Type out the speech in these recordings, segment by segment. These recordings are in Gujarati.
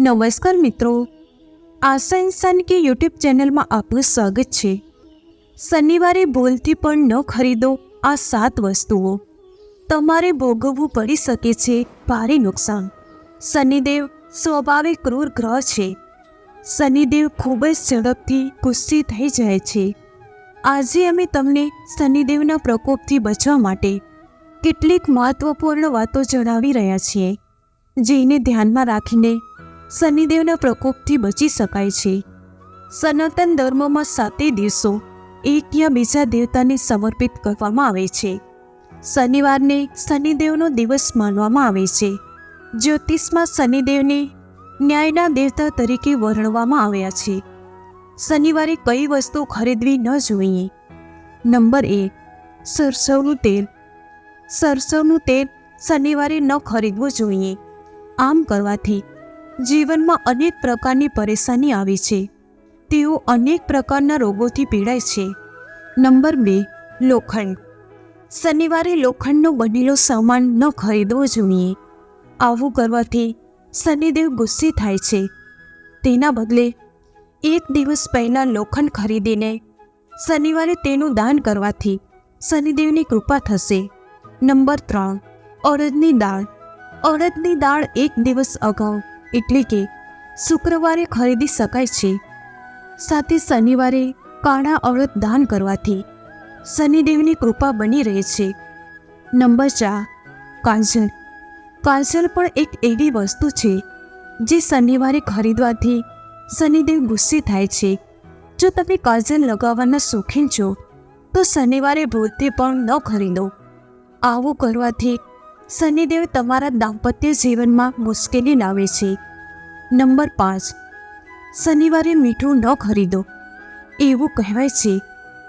નમસ્કાર મિત્રો. આશા ઇન્સાન કે યુટ્યુબ ચેનલમાં આપનું સ્વાગત છે. શનિવારે ભૂલથી પણ ન ખરીદો આ સાત વસ્તુઓ. તમારે ભોગવવું પડી શકે છે ભારે નુકસાન. શનિદેવ સ્વભાવે ક્રૂર ગ્રહ છે. શનિદેવ ખૂબ જ ઝડપથી ગુસ્સે થઈ જાય છે. આજે અમે તમને શનિદેવના પ્રકોપથી બચવા માટે કેટલીક મહત્વપૂર્ણ વાતો જણાવી રહ્યા છીએ, જેને ધ્યાનમાં રાખીને શનિદેવના પ્રકોપથી બચી શકાય છે. સનાતન ધર્મમાં સાતે દિવસો એક યા બીજા દેવતાને સમર્પિત કરવામાં આવે છે. શનિવારને શનિદેવનો દિવસ માનવામાં આવે છે. જ્યોતિષમાં શનિદેવને ન્યાયના દેવતા તરીકે વર્ણવવામાં આવ્યા છે. શનિવારે કઈ વસ્તુ ખરીદવી ન જોઈએ. નંબર એક, સરસવનું તેલ. સરસવનું તેલ શનિવારે ન ખરીદવું જોઈએ. આમ કરવાથી જીવનમાં અનેક પ્રકારની પરેશાની આવે છે. તેઓ અનેક પ્રકારના રોગોથી પીડાય છે. નંબર બે, લોખંડ. શનિવારે લોખંડનો બનેલો સામાન ન ખરીદવો જોઈએ. આવું કરવાથી શનિદેવ ગુસ્સે થાય છે. તેના બદલે, એક દિવસ પહેલાં લોખંડ ખરીદીને શનિવારે તેનું દાન કરવાથી શનિદેવની કૃપા થશે. નંબર ત્રણ, અડદની દાળ. અડદની દાળ એક દિવસ અગાઉ એટલે કે શુક્રવારે ખરીદી શકાય છે. સાથે શનિવારે કાળા અડદ દાન કરવાથી શનિદેવની કૃપા બની રહે છે. નંબર ચાર, કાજલ. કાજલ પણ એક એવી વસ્તુ છે જે શનિવારે ખરીદવાથી શનિદેવ ગુસ્સે થાય છે. જો તમે કાજલ લગાવવાના શોખીન છો, તો શનિવારે ભૂલથી પણ ન ખરીદો. આવું કરવાથી શનિદેવ તમારા દાંપત્ય જીવનમાં મુશ્કેલી લાવે છે. નંબર પાંચ. શનિવારે મીઠું ન ખરીદો. એવું કહેવાય છે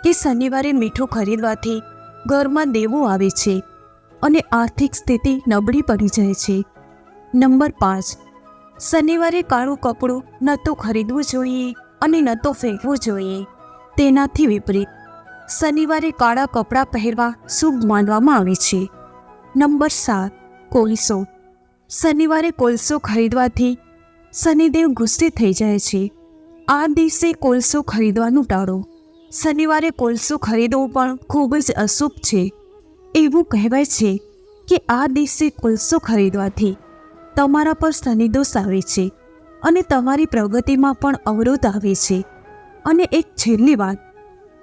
કે શનિવારે મીઠું ખરીદવાથી ઘરમાં દેવું આવે છે અને આર્થિક સ્થિતિ નબળી પડી જાય છે. નંબર પાંચ. શનિવારે કાળું કપડું ન તો ખરીદવું જોઈએ અને ન તો ફેંકવું જોઈએ. તેનાથી વિપરીત, શનિવારે કાળા કપડાં પહેરવા શુભ માનવામાં આવે છે. નંબર સાત, કોલસો. શનિવારે કોલસો ખરીદવાથી શનિદેવ ગુસ્સે થઈ જાય છે. આ દિવસે કોલસો ખરીદવાનું ટાળો. શનિવારે કોલસો ખરીદવું પણ ખૂબ જ અશુભ છે. એવું કહેવાય છે કે આ દિવસે કોલસો ખરીદવાથી તમારા પર શનિદોષ આવે છે અને તમારી પ્રગતિમાં પણ અવરોધ આવે છે. અને એક છેલ્લી વાત,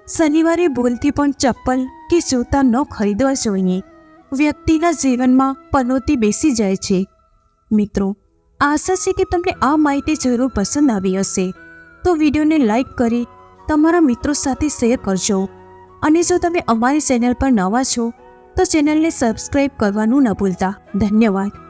શનિવારે ભૂલથી પણ ચપ્પલ કે જૂતા ન ખરીદવા જોઈએ. વ્યક્તિના જીવનમાં પનોતી બેસી જાય છે. મિત્રો, આશા છે કે તમને આ માહિતી જરૂર પસંદ આવી હશે. તો વિડીયોને લાઈક કરી તમારા મિત્રો સાથે શેર કરજો. અને જો તમે અમારી ચેનલ પર નવા છો, તો ચેનલને સબસ્ક્રાઈબ કરવાનું ન ભૂલતા. ધન્યવાદ.